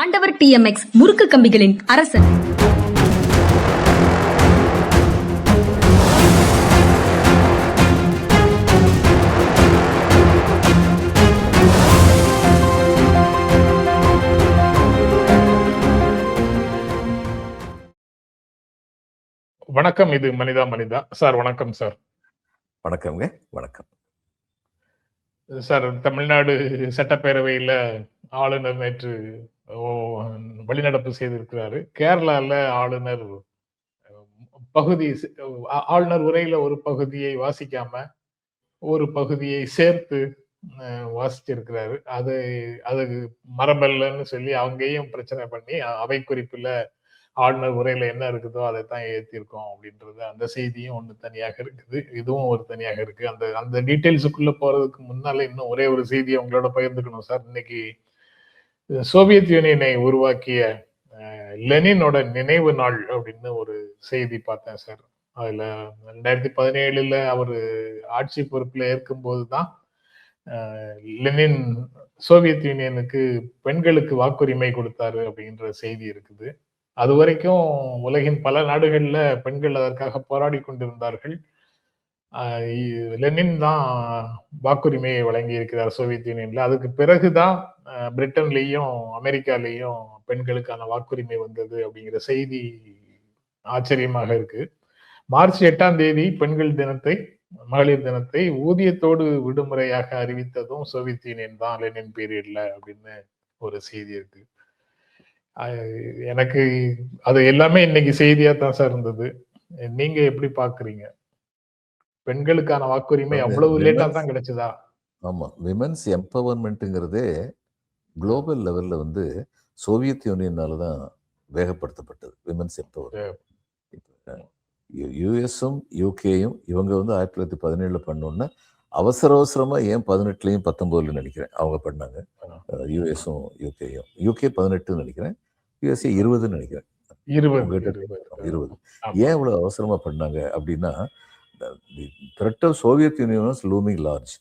ஆண்டவர் டிஎம்எக்ஸ் முறுக்கு கம்பிகளின் அரசன். வணக்கம் இது மனிதா மனிதா. சார் வணக்கம் சார். வணக்கம்ங்க வணக்கம். சார் தமிழ்நாடு சட்டப்பேரவையில ஆளுநர் நேற்று வெளிநடப்பு செய்திருக்கிறாரு. கேரளால ஆளுநர் பகுதி ஆளுநர் உரையில ஒரு பகுதியை வாசிக்காம ஒரு பகுதியை சேர்த்து வாசிச்சிருக்கிறாரு. அது அது மரபல்லன்னு சொல்லி அங்கேயும் பிரச்சனை பண்ணி அவை குறிப்புல ஆளுநர் உரையில என்ன இருக்குதோ அதை தான் அப்படின்றது அந்த செய்தியும் ஒன்று தனியாக இருக்குது. இதுவும் ஒரு தனியாக இருக்கு. அந்த அந்த டீட்டெயில்ஸுக்குள்ள போறதுக்கு முன்னால இன்னும் ஒரே ஒரு செய்தியை உங்களோட பகிர்ந்துக்கணும் சார். இன்னைக்கு சோவியத் யூனியனை உருவாக்கிய லெனினோட நினைவு நாள் அப்படின்னு ஒரு செய்தி பார்த்தேன் சார். அதுல ரெண்டாயிரத்தி பதினேழுல அவர் ஆட்சி பொறுப்புல ஏற்கும்போது தான் லெனின் சோவியத் யூனியனுக்கு பெண்களுக்கு வாக்குரிமை கொடுத்தாரு அப்படின்ற செய்தி இருக்குது. அது வரைக்கும் உலகின் பல நாடுகளில் பெண்கள் அதற்காக போராடி கொண்டிருந்தார்கள். லெனின் தான் வாக்குரிமையை வழங்கி இருக்கிறார் சோவியத் யூனியன்ல. அதுக்கு பிறகுதான் பிரிட்டன்லேயும் அமெரிக்காலேயும் பெண்களுக்கான வாக்குரிமை வந்தது அப்படிங்கிற செய்தி ஆச்சரியமாக இருக்கு. மார்ச் எட்டாம் தேதி பெண்கள் தினத்தை மகளிர் தினத்தை ஊதியத்தோடு விடுமுறையாக அறிவித்ததும் சோவியத் யூனியன் தான் லெனின் பீரியட்ல அப்படின்னு ஒரு செய்தி இருக்கு. எனக்கு அது எல்லாமே இன்னைக்கு செய்தியா தான் சார் இருந்தது. நீங்க எப்படி பாக்குறீங்க? பெண்களுக்கான வாக்குரிமை அவ்வளவு லேட்டா தான் கிடைச்சதா? ஆமா விமென்ஸ் எம்பவர்மெண்ட்டுங்கிறதே குளோபல் லெவல்ல வந்து சோவியத் யூனியனால தான் வேகப்படுத்தப்பட்டது விமென்ஸ் எம்பவர் யூஎஸும் யூகேயும் இவங்க வந்து ஆயிரத்தி தொள்ளாயிரத்தி பதினேழுல பண்ணோன்னா அவசர அவசரமா ஏன் பதினெட்டுலையும் பத்தொன்பதுல நினைக்கிறேன் அவங்க பண்ணாங்க. யூஎஸும் யூகேயும் யூகே பதினெட்டுன்னு நினைக்கிறேன் யூஎஸ்ஏ இருபதுன்னு நினைக்கிறேன் இருபது இருபது. ஏன் இவ்வளவு அவசரமா பண்ணாங்க அப்படின்னா threat of Soviet Union looming large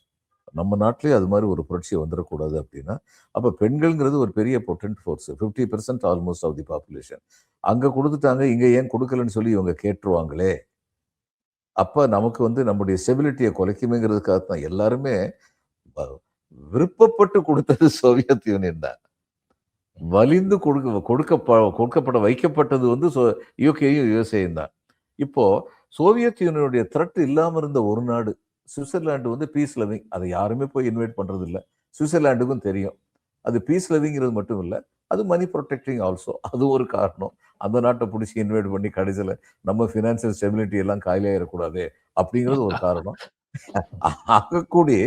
நம்ம நாட்டிலேயே அது மாதிரி ஒரு புரட்சி வந்துடக்கூடாது அப்படின்னா அப்போ பெண்கள்ங்கிறது ஒரு பெரிய potent force fifty percent almost of the population அங்கே கொடுத்துட்டாங்க இங்கே ஏன் கொடுக்கலன்னு சொல்லி இவங்க கேட்டுருவாங்களே. அப்போ நமக்கு வந்து நம்முடைய செபிலிட்டியை குலைக்குமேங்கிறதுக்காக தான் எல்லாருமே விருப்பப்பட்டு கொடுத்தது சோவியத் யூனியன் தான். வலிந்து கொடுக்க கொடுக்க கொடுக்கப்பட வைக்கப்பட்டது வந்து யூகேயும் யூஎஸ்ஏயும் தான். இப்போது சோவியத் யூனியனுடைய த்ரெட் இல்லாம இருந்த ஒரு நாடு சுவிட்சர்லாந்து வந்து பீஸ் லவிங் அதை யாருமே போய் இன்வைட் பண்ணுறது இல்லை சுவிட்சர்லாண்டுக்கும் தெரியும். அது பீஸ் லவிங்கிறது மட்டும் இல்ல அது மணி ப்ரொடெக்டிங் ஆல்சோ அது ஒரு காரணம். அந்த நாட்டை பிடிச்சி இன்வைட் பண்ணி கடைசியில் நம்ம ஃபினான்சியல் ஸ்டெபிலிட்டி எல்லாம் காயிலாயிடக்கூடாது அப்படிங்கிறது ஒரு காரணம். ஆகக்கூடிய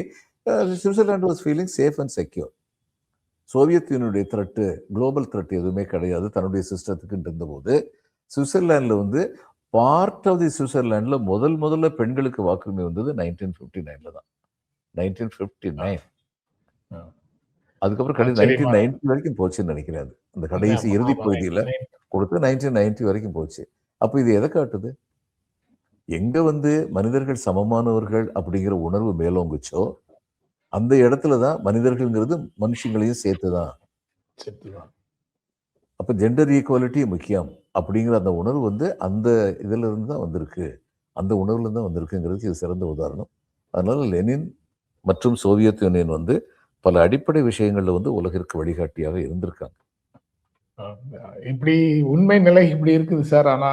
Switzerland was feeling safe and secure Soviet யூனியனுடைய threat global threat எதுவுமே கிடையாது. தன்னுடைய சிஸ்டத்துக்குன்ட்டு இருந்தபோது சுவிட்சர்லாண்டில் வந்து பார்ட் ஆஃப் தி சுவிட்சர்லாந்துல முதல் முதல்ல பெண்களுக்கு வாக்குரிமை வந்தது நைன்டீன் ஃபிஃப்டி நைன்ல தான். Nineteen fifty nine. அதுக்கப்புறம் கடைசி. நைன்டீன் நைன்டி வரைக்கும் போச்சுன்னு நினைக்கிறேன் அது அந்த கடைசி இறுதி பகுதியில கொடுத்து நைன்டீன் நைன்டி வரைக்கும் போச்சு. அப்போ இது எதை காட்டுது? எங்க வந்து மனிதர்கள் சமமானவர்கள் அப்படிங்கிற உணர்வு மேலோங்குச்சோ அந்த இடத்துல தான் மனிதர்கள்ங்கிறது மனுஷங்களையும் சேர்த்துதான். சத்தியம். அப்ப ஜெண்டர் ஈக்குவாலிட்டி முக்கியம். அப்படிங்கிற அந்த உணர்வு வந்து அந்த இதுல இருந்து தான் வந்திருக்கு. அந்த உணர்வுல இருந்து தான் வந்திருக்குங்கிறதுக்கு இது சிறந்த உதாரணம். அதனால லெனின் மற்றும் சோவியத் யூனியன் வந்து பல அடிப்படை விஷயங்கள்ல வந்து உலகிற்கு வழிகாட்டியாக இருந்திருக்காங்க. இப்படி உண்மை நிலை இப்படி இருக்குது சார். ஆனா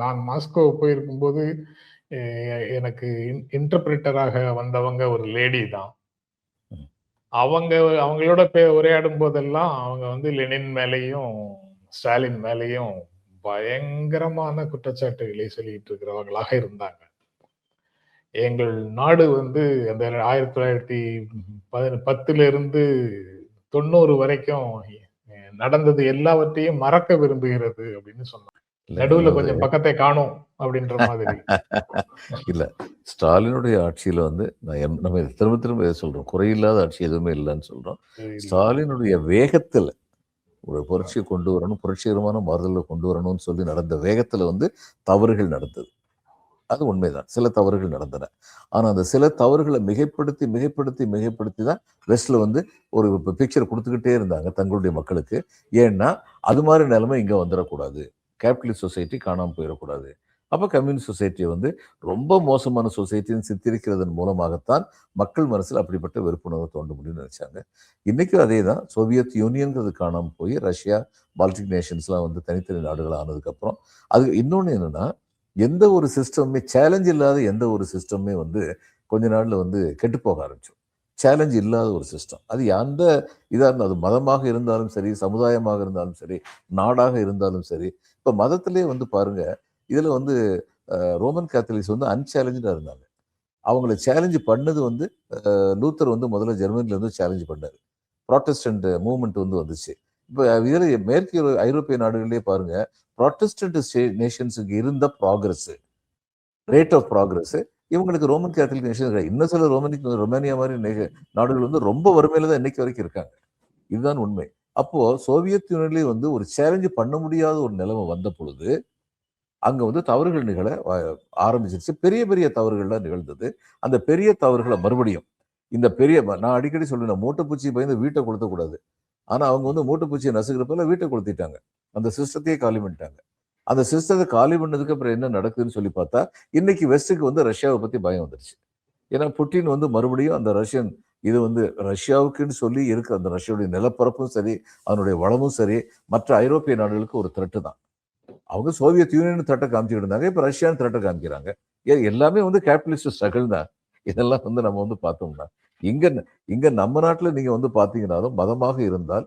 நான் மாஸ்கோ போயிருக்கும்போது எனக்கு இன்டர்பிரிட்டராக வந்தவங்க ஒரு லேடி தான். அவங்க அவங்களோட பே உரையாடும் போதெல்லாம் அவங்க வந்து லெனின் மேலேயும் ஸ்டாலின் மேலேயும் பயங்கரமான குற்றச்சாட்டுகளை சொல்லிட்டு இருக்கிறவங்களாக இருந்தாங்க. எங்கள் நாடு வந்து அந்த ஆயிரத்தி தொள்ளாயிரத்தி பதி- பத்துல இருந்து தொண்ணூறு வரைக்கும் நடந்தது எல்லாவற்றையும் மறக்க விரும்புகிறது அப்படின்னு சொன்னாங்க. நடுவுல கொஞ்சம் பக்கத்தை காணும் அப்படின்ற மாதிரி. இல்ல ஸ்டாலினுடைய ஆட்சியில வந்து நம்ம திரும்ப திரும்ப சொல்றோம். குறையில்லாத ஆட்சி எதுவுமே இல்லைன்னு சொல்றோம். ஸ்டாலினுடைய வேகத்துல ஒரு புரட்சியை கொண்டு வரணும் புரட்சிகரமான மாறுதலை கொண்டு வரணும்னு சொல்லி நடந்த வேகத்துல வந்து தவறுகள் நடந்தது. அது உண்மைதான். சில தவறுகள் நடந்தன. ஆனா அந்த சில தவறுகளை மிகைப்படுத்தி மிகைப்படுத்தி மிகைப்படுத்தி தான் வெஸ்ட்ல வந்து ஒரு பிக்சர் கொடுத்துக்கிட்டே இருந்தாங்க தங்களுடைய மக்களுக்கு. ஏன்னா அது மாதிரி நிலைமை இங்க வந்துடக்கூடாது கேபிட்டலிஸ்ட் சொசைட்டி காணாமல் போயிடக்கூடாது அப்போ கம்யூனிஸ்ட் சொசைட்டியை வந்து ரொம்ப மோசமான சொசைட்டின்னு சித்தரிக்கிறதன் மூலமாகத்தான் மக்கள் மனசில் அப்படிப்பட்ட வெறுப்புணர்வை தோண்ட முடியும்னு நினச்சாங்க. இன்றைக்கும் அதே தான் சோவியத் யூனியன்கிறது காணாமல் போய் ரஷ்யா பால்டிக் நேஷன்ஸ்லாம் வந்து தனித்தனி நாடுகள் ஆனதுக்கப்புறம் அது இன்னொன்று என்னன்னா எந்த ஒரு சிஸ்டமுமே சேலஞ்ச் இல்லாத எந்த ஒரு சிஸ்டமுமே வந்து கொஞ்ச நாளில் வந்து கெட்டு போக ஆரம்பிச்சோம் சேலஞ்ச் இல்லாத ஒரு சிஸ்டம். அது எந்த இதாக இருந்தால் அது மதமாக இருந்தாலும் சரி சமுதாயமாக இருந்தாலும் சரி நாடாக இருந்தாலும் சரி இப்போ மதத்திலே வந்து பாருங்கள் இதில் வந்து ரோமன் கேத்தலிக்ஸ் வந்து அன்சேலஞ்சாக இருந்தாங்க. அவங்கள சேலஞ்சு பண்ணது வந்து லூத்தர் வந்து முதல்ல ஜெர்மனிலேருந்து சேலஞ்ச் பண்ணார். ப்ராட்டஸ்டன்ட் மூவ்மெண்ட் வந்து வந்துச்சு. இப்போ இதில் மேற்கு ஐரோப்பிய நாடுகளிலே பாருங்க ப்ராட்டஸ்டன்ட் நேஷன்ஸுக்கு இருந்த ப்ராக்ரஸ் ரேட் ஆஃப் ப்ராக்ரஸ் இவங்களுக்கு ரோமன் கேத்தலிக் நேஷன் இன்னும் சில ரோமனிக் ரொமேனியா மாதிரி நே- நாடுகள் வந்து ரொம்ப வறுமையில தான் இன்னைக்கு வரைக்கும் இருக்காங்க. இதுதான் உண்மை. அப்போ சோவியத் யூனியன்லேயே வந்து ஒரு சேலஞ்சு பண்ண முடியாத ஒரு நிலைமை வந்த பொழுது அங்க வந்து தவறுகள் நிகழ ஆரம்பிச்சிருச்சு. பெரிய பெரிய தவறுகள்லாம் நிகழ்ந்தது. அந்த பெரிய தவறுகளை மறுபடியும் இந்த பெரிய நான் அடிக்கடி சொல்லுவேன் மூட்டைப்பூச்சி பயந்து வீட்டை கொளுத்தக்கூடாது. ஆனா அவங்க வந்து மூட்டைப்பூச்சியை நசுக்கிறப்பெல்லாம் வீட்டை கொளுத்திட்டாங்க. அந்த சிஸ்டத்தையே காலி பண்ணிட்டாங்க. அந்த சிஸ்டத்தை காலி பண்ணதுக்கு அப்புறம் என்ன நடக்குதுன்னு சொல்லி பார்த்தா இன்னைக்கு வெஸ்ட்டுக்கு வந்து ரஷ்யாவை பத்தி பயம் வந்துருச்சு. ஏன்னா புட்டின் வந்து மறுபடியும் அந்த ரஷ்யன் இது வந்து ரஷ்யாவுக்குன்னு சொல்லி இருக்கு. அந்த ரஷ்யாவுடைய நிலப்பரப்பும் சரி அதனுடைய வளமும் சரி மற்ற ஐரோப்பிய நாடுகளுக்கு ஒரு த்ரெட்டு தான். அவங்க சோவியத் யூனியன் த்ரெட்டை காமிச்சுக்கிட்டு இருந்தாங்க இப்போ ரஷ்யான்னு த்ரெட்டை காமிக்கிறாங்க. ஏன் எல்லாமே வந்து கேபிட்டலிஸ்ட் ஸ்ட்ரகிள் தான். இதெல்லாம் வந்து நம்ம வந்து பார்த்தோம்னா இங்க இங்க நம்ம நாட்டில் நீங்க வந்து பார்த்தீங்கன்னாலும் மதமாக இருந்தால்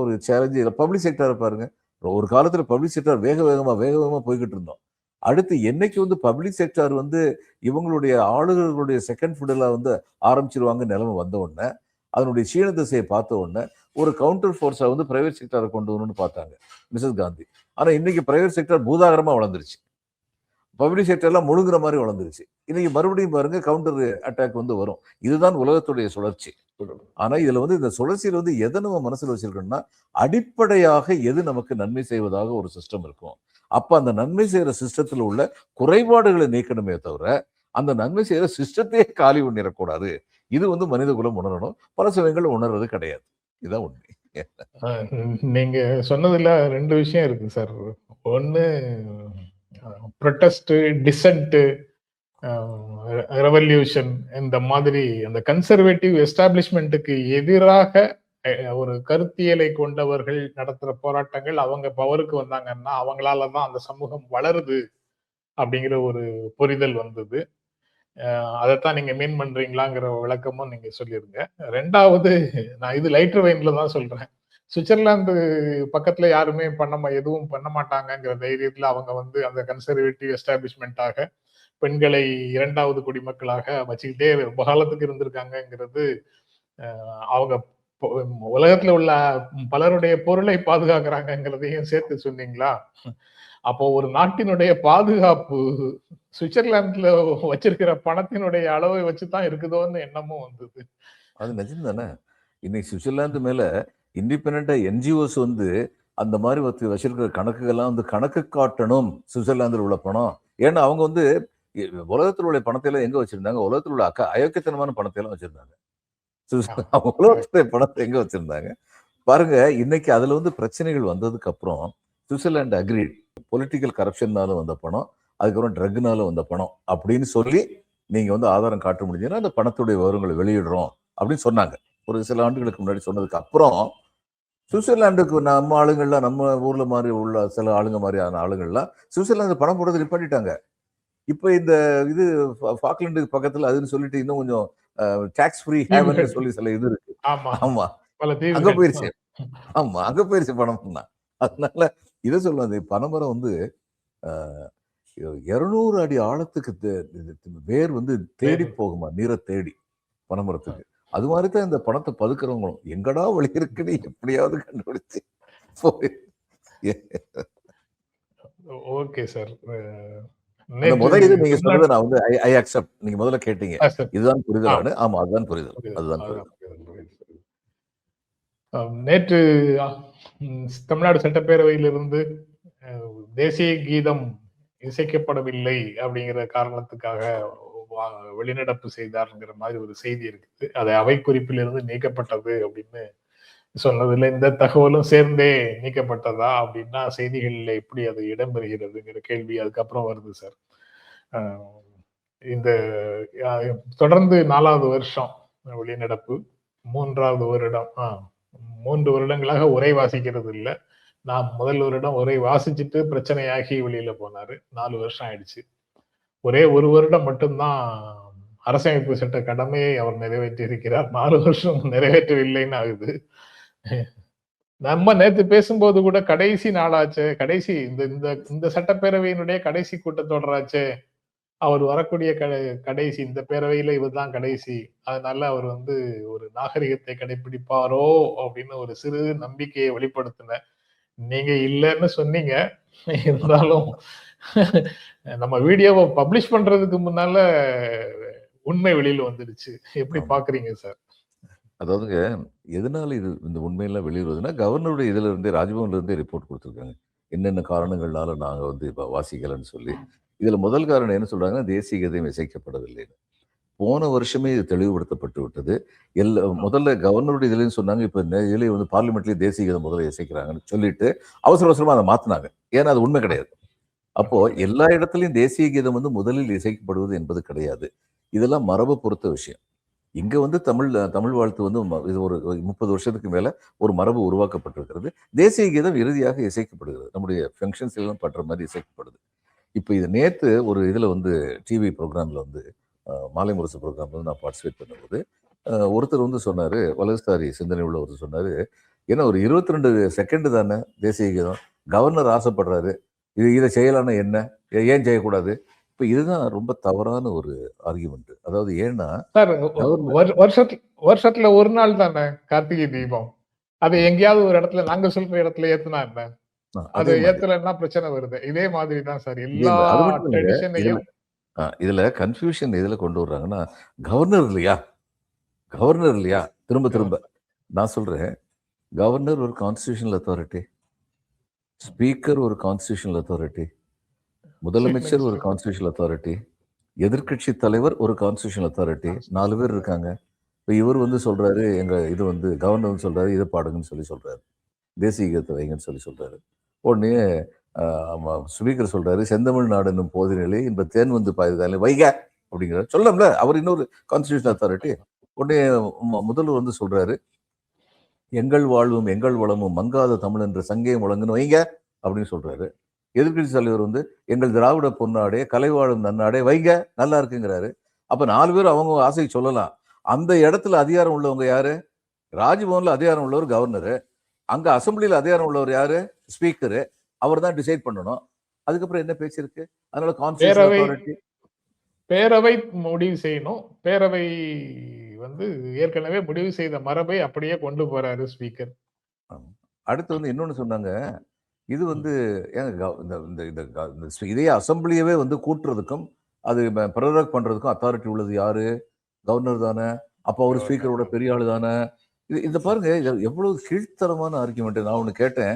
ஒரு சேலஞ்சு பப்ளிக் செக்டரை பாருங்க. ஒரு காலத்துல பப்ளிக் செக்டார் வேக வேகமா வேக வேகமா போய்கிட்டு இருந்தோம். அடுத்து என்னைக்கு வந்து பப்ளிக் செக்டார் வந்து இவங்களுடைய ஆளுநர்களுடைய செகண்ட் ஃபுட்டெல்லாம் வந்து ஆரம்பிச்சிருவாங்க நிலைமை வந்த உடனே அதனுடைய சீன திசையை பார்த்த உடனே ஒரு கவுண்டர் ஃபோர்ஸை வந்து பிரைவேட் செக்டரை கொண்டு வரணும்னு பார்த்தாங்க. மிஸ்ஸஸ் காந்தி. ஆனா இன்னைக்கு பிரைவேட் செக்டர் பூதாகரமா வளர்ந்துருச்சு. பப்ளிக் செக்டர்லாம் முழுங்குற மாதிரி வளர்ந்துருச்சு. இன்னைக்கு மறுபடியும் பாருங்க கவுண்டர் அட்டாக் வந்து வரும். இதுதான் உலகத்துடைய சுழற்சி. ஆனா இதுல வந்து இந்த சுழற்சியில் வந்து எதை நம்ம மனசுல வச்சிருக்கோம்னா அடிப்படையாக எது நமக்கு நன்மை செய்வதாக ஒரு சிஸ்டம் இருக்கும். அப்ப அந்த நன்மை செய்யற சிஸ்டத்தில் உள்ள குறைபாடுகளை நீக்கணுமே தவிர அந்த நன்மை செய்கிற சிஸ்டத்தையே காலி பண்ணிடக்கூடாது. இது வந்து மனித குலம் உணரணும். பல சமயங்கள் உணர்றது கிடையாது. இதுதான் உண்மை. நீங்க சொன்னதுல ரெண்டு விஷயம் இருக்கு சார். ஒன்னு ப்ரொட்டஸ்ட் டிசன்ட் ரெவல்யூஷன் இந்த மாதிரி அந்த கன்சர்வேட்டிவ் எஸ்டாப்ளிஷ்மெண்ட்டுக்கு எதிராக ஒரு கருத்தியலை கொண்டவர்கள் நடத்துற போராட்டங்கள் அவங்க பவருக்கு வந்தாங்கன்னா அவங்களால தான் அந்த சமூகம் வளருது அப்படிங்கிற ஒரு புரிதல் வந்தது. அதைத்தான் நீங்க மீன் பண்றீங்களாங்கிற விளக்கமும் நீங்க சொல்லிருங்க. ரெண்டாவது நான் இது லைட்டர் வெயின்ல தான் சொல்றேன். சுவிட்சர்லாந்து பக்கத்துல யாருமே பண்ண மா- எதுவும் பண்ண மாட்டாங்கங்கிற தைரியத்துல அவங்க வந்து அந்த கன்சர்வேட்டிவ் எஸ்டாபிஷ்மெண்ட்டாக பெண்களை இரண்டாவது குடிமக்களாக வச்சுக்கிட்டே ரொம்ப காலத்துக்கு இருந்திருக்காங்கங்கிறது அவங்க உலகத்துல உள்ள பலருடைய பொருளை பாதுகாக்கிறாங்கங்கிறதையும் சேர்த்து சொன்னீங்களா? அப்போ ஒரு நாட்டினுடைய பாதுகாப்பு சுவிட்சர்லாந்துல வச்சிருக்கிற பணத்தினுடைய அளவை வச்சுதான் இருக்குதோன்னு எண்ணமும் வந்தது. அது நிஜம் தானே இன்னைக்கு சுவிட்சர்லாந்து மேல இண்டிபெண்டா என்ஜிஓஸ் வந்து அந்த மாதிரி வச்சு வச்சிருக்கிற கணக்குகள்லாம் வந்து கணக்கு காட்டணும் சுவிட்சர்லாந்தில் உள்ள பணம். ஏன்னா அவங்க வந்து உலகத்தில் உள்ள பணத்தை எல்லாம் எங்க வச்சிருந்தாங்க? உலகத்தில் உள்ள அக்க அயோக்கியத்தனமான பணத்தை எல்லாம் வச்சிருந்தாங்க உலகத்துடைய பணத்தை எங்க வச்சிருந்தாங்க? பாருங்க இன்னைக்கு அதுல வந்து பிரச்சனைகள் வந்ததுக்கு அப்புறம் சுவிட்சர்லாந்து அக்ரீட் பொலிட்டிக்கல் கரப்ஷன்னால வந்த பணம் அதுக்கப்புறம் ட்ரக்னால வந்த பணம் அப்படின்னு சொல்லி நீங்க வந்து ஆதாரம் காட்ட முடிஞ்சதுன்னா அந்த பணத்துடைய விவரங்களை வெளியிடுறோம் அப்படின்னு சொன்னாங்க. ஒரு சில ஆண்டுகளுக்கு முன்னாடி சொன்னதுக்கு அப்புறம் சுவிட்சர்லாந்துக்கு நம்ம ஆளுங்கள்லாம் நம்ம ஊர்ல மாதிரி உள்ள சில ஆளுங்க மாதிரியான ஆளுங்கள்லாம் சுவிட்சர்லாந்து பணம் போடுறது நிப்பாட்டிட்டாங்க. இப்போ இந்த இது ஃபா- ஃபாக்லாண்டுக்கு பக்கத்துல அதுன்னு சொல்லிட்டு இன்னும் கொஞ்சம் டாக்ஸ் ஃப்ரீ ஹேவன் சொல்லி சில இது இருக்கு. ஆமா. அங்க போயிருச்சு. ஆமா. அங்க போயிருச்சு பணம் தான் அதனால இதை சொல்லுவாங்க. பனைமரம் வந்து இருநூறு அடி ஆழத்துக்கு வேர் வந்து தேடி போகுமா நீரை தேடி பனைமரத்துக்கு. அது மாதிரி தான் இந்த பணத்தை பதுக்குறவங்களும். எங்கடா வழி இருக்குன்னு எப்படியாவது கண்டுபிடிச்சு ஓகே சார். அந்த முதல் இது நீங்க சொல்றதை நான் வந்து ஐ அக்செப்ட் நீங்க முதல்ல கேட்டீங்க. இதுதான் புரிதல் ஆமா அதுதான் புரிதல். அதுதான் நேற்று தமிழ்நாடு சட்டப்பேரவையிலிருந்து தேசிய கீதம் இசைக்கப்படவில்லை அப்படிங்கிற காரணத்துக்காக வா- வெளிநடப்பு செய்தார்ங்கிற மாதிரி ஒரு செய்தி இருக்குது. அது அவை குறிப்பிலிருந்து நீக்கப்பட்டது அப்படின்னு சொன்னதுல இந்த தகவலும் சேர்ந்தே நீக்கப்பட்டதா அப்படின்னா செய்திகளில் எப்படி அது இடம்பெறுகிறதுங்கிற கேள்வி அதுக்கப்புறம் வருது சார். இந்த தொடர்ந்து நாலாவது வருஷம் வெளிநடப்பு மூன்றாவது வருடம் மூன்று வருடங்களாக உரை வாசிக்கிறது இல்லை நான் முதல் வருடம் ஒரே வாசிச்சுட்டு பிரச்சனையாகி வெளியில போனாரு. நாலு வருஷம் ஆயிடுச்சு. ஒரே ஒரு வருடம் மட்டும்தான் அரசமைப்பு சட்ட கடமையை அவர் நிறைவேற்றி இருக்கிறார் நாலு வருஷம் நிறைவேற்றவில்லைன்னு ஆகுது. நம்ம நேத்து பேசும்போது கூட கடைசி நாளாச்சே கடைசி இந்த இந்த இந்த சட்டப்பேரவையினுடைய கடைசி கூட்டத்தொடராச்சு அவர் வரக்கூடிய கடை கடைசி இந்த பேரவையில இவர்தான் கடைசி. அதனால அவர் வந்து ஒரு நாகரிகத்தை கடைபிடிப்பாரோ அப்படின்னு ஒரு சிறு நம்பிக்கையை வெளிப்படுத்தின நீங்க இல்லைன்னு சொன்னீங்க. இருந்தாலும் நம்ம வீடியோவை பப்ளிஷ் பண்றதுக்கு முன்னால உண்மை வெளியில வந்துடுச்சு. எப்படி. பாக்குறீங்க சார் அதாவதுங்க எதனால இது இந்த உண்மையெல்லாம் வெளியிடுவதுன்னா கவர்னருடைய இதுல இருந்தே ராஜ்பவன்ல இருந்தே ரிப்போர்ட் கொடுத்துருக்காங்க. என்னென்ன காரணங்கள்னால நாங்க வந்து இப்ப வாசிக்கலன்னு சொல்லி. இதுல முதல் காரணம் என்ன சொல்றாங்கன்னா தேசிய கீதம் இசைக்கப்படவில்லைன்னு. போன வருஷமே இது தெளிவுபடுத்தப்பட்டு விட்டது. எல்லா முதல்ல கவர்னருடைய இதுலேயும் சொன்னாங்க இப்போ இதுலேயே வந்து பார்லிமெண்ட்லேயே தேசிய கீதம் முதல்ல இசைக்கிறாங்கன்னு சொல்லிட்டு அவசர அவசரமாக அதை மாற்றினாங்க ஏன்னா அது உண்மை கிடையாது. அப்போ எல்லா இடத்துலையும் தேசிய கீதம் வந்து முதலில் இசைக்கப்படுவது என்பது கிடையாது. இதெல்லாம் மரபு பொறுத்த விஷயம். இங்கே வந்து தமிழ் தமிழ் வாழ்த்து வந்து இது ஒரு முப்பது வருஷத்துக்கு மேலே ஒரு மரபு உருவாக்கப்பட்டிருக்கிறது. தேசிய கீதம் இறுதியாக இசைக்கப்படுகிறது. நம்முடைய ஃபங்க்ஷன்ஸ் எல்லாம் பண்ற மாதிரி இசைக்கப்படுது. இப்போ இது நேற்று ஒரு இதில் வந்து டிவி ப்ரோக்ராம்ல வந்து மாலை முரசு ப்ரோக்ராம்ல வந்து நான் பார்ட்டிசிபேட் பண்ணும்போது ஒருத்தர் வந்து சொன்னாரு வலதுசாரி சிந்தனை உள்ள ஒருத்தர் சொன்னாரு ஏன்னா ஒரு இருபத்தி ரெண்டு செகண்ட் தானே தேசிய கீதம். கவர்னர் ஆசைப்படுறாரு. இது இதை செய்யலாம்னா என்ன? ஏன் செய்யக்கூடாது? இப்போ இதுதான் ரொம்ப தவறான ஒரு ஆர்குமெண்ட் அதாவது ஏன்னா வருஷத்துல வருஷத்துல ஒரு நாள் தானே கார்த்திகை தீபம். அது எங்கேயாவது ஒரு இடத்துல நாங்க சொல்ற இடத்துல ஏத்துனா என்ன? அது ஏத்தலைன்னா பிரச்சனை வருது. இதே மாதிரி தான் சார் எல்லா ட்ரெடிஷனையும் இதுல கன்ஃபியூஷன் எதுல கொண்டு வர்றாங்கன்னா கவர்னர் இல்லையா? கவர்னர் இல்லையா? திரும்ப திரும்ப. நான் சொல்றேன் கவர்னர் ஒரு கான்ஸ்டியூஷனல் அத்தாரிட்டி ஸ்பீக்கர் ஒரு கான்ஸ்டியூஷனல் அத்தாரிட்டி முதலமைச்சர் ஒரு கான்ஸ்டியூஷனல் அத்தாரிட்டி எதிர்க்கட்சி தலைவர் ஒரு கான்ஸ்டியூஷனல் அத்தாரிட்டி நாலு பேர் இருக்காங்க. இப்போ இவர் வந்து சொல்றாரு எங்க இது வந்து கவர்னர் வந்து சொல்றாரு இதை பாடுங்கன்னு சொல்லி சொல்றாரு. தேசிய கீதத்தை வைங்கன்னு சொல்லி சொல்றாரு. உடனே ஸ்பீக்கர் சொல்றாரு செந்தமிழ் நாடு என்னும் போதினிலே இந்த தேன் வந்து பாயுதாலே வைக! அப்படிங்கிறார். சொல்லம்ல அவர் இன்னொரு கான்ஸ்டியூஷன் அத்தாரிட்டி உடனே முதல்வர் வந்து சொல்றாரு எங்கள் வாழ்வும் எங்கள் வளமும் மங்காத தமிழ் என்ற சங்கையும் வழங்குன்னு வைங்க அப்படின்னு சொல்றாரு. எதிர்க்கட்சி தலைவர் வந்து எங்கள் திராவிட பொன்னாடே கலை வாழும் நன்னாடே வைங்க நல்லா இருக்குங்கிறாரு. அப்ப நாலு பேர் அவங்க ஆசைக்கு சொல்லலாம். அந்த இடத்துல அதிகாரம் உள்ளவங்க யாரு? ராஜ்பவன்ல அதிகாரம் உள்ளவர் கவர்னரு அங்க அசம்பிளியில் அதிகாரம் உள்ளவர் யாரு? ஸ்பீக்கரு அவர் தான் டிசைட் பண்ணணும். அதுக்கப்புறம் என்ன பேச்சு இருக்கு அதனால கான்ஸ்டியூஷன் பேரவை முடிவு செய்யணும். பேரவை வந்து ஏற்கனவே முடிவு செய்த மரபை அப்படியே கொண்டு போறாரு ஸ்பீக்கர். அடுத்து வந்து இன்னொன்னு சொன்னாங்க. இது வந்து இந்த இந்த இந்த இதே அசம்பிளியவே வந்து கூட்டுறதுக்கும் அது ப்ரொரக் பண்றதுக்கும் அத்தாரிட்டி உள்ளது யாரு? கவர்னர் தானே. அப்போ அவர் ஸ்பீக்கரோட பெரிய ஆளு தானே. இது இந்த பாருங்க இது எவ்வளவு கீழ்த்தரமான ஆர்குமெண்ட் நான் ஒண்ணு கேட்டேன்.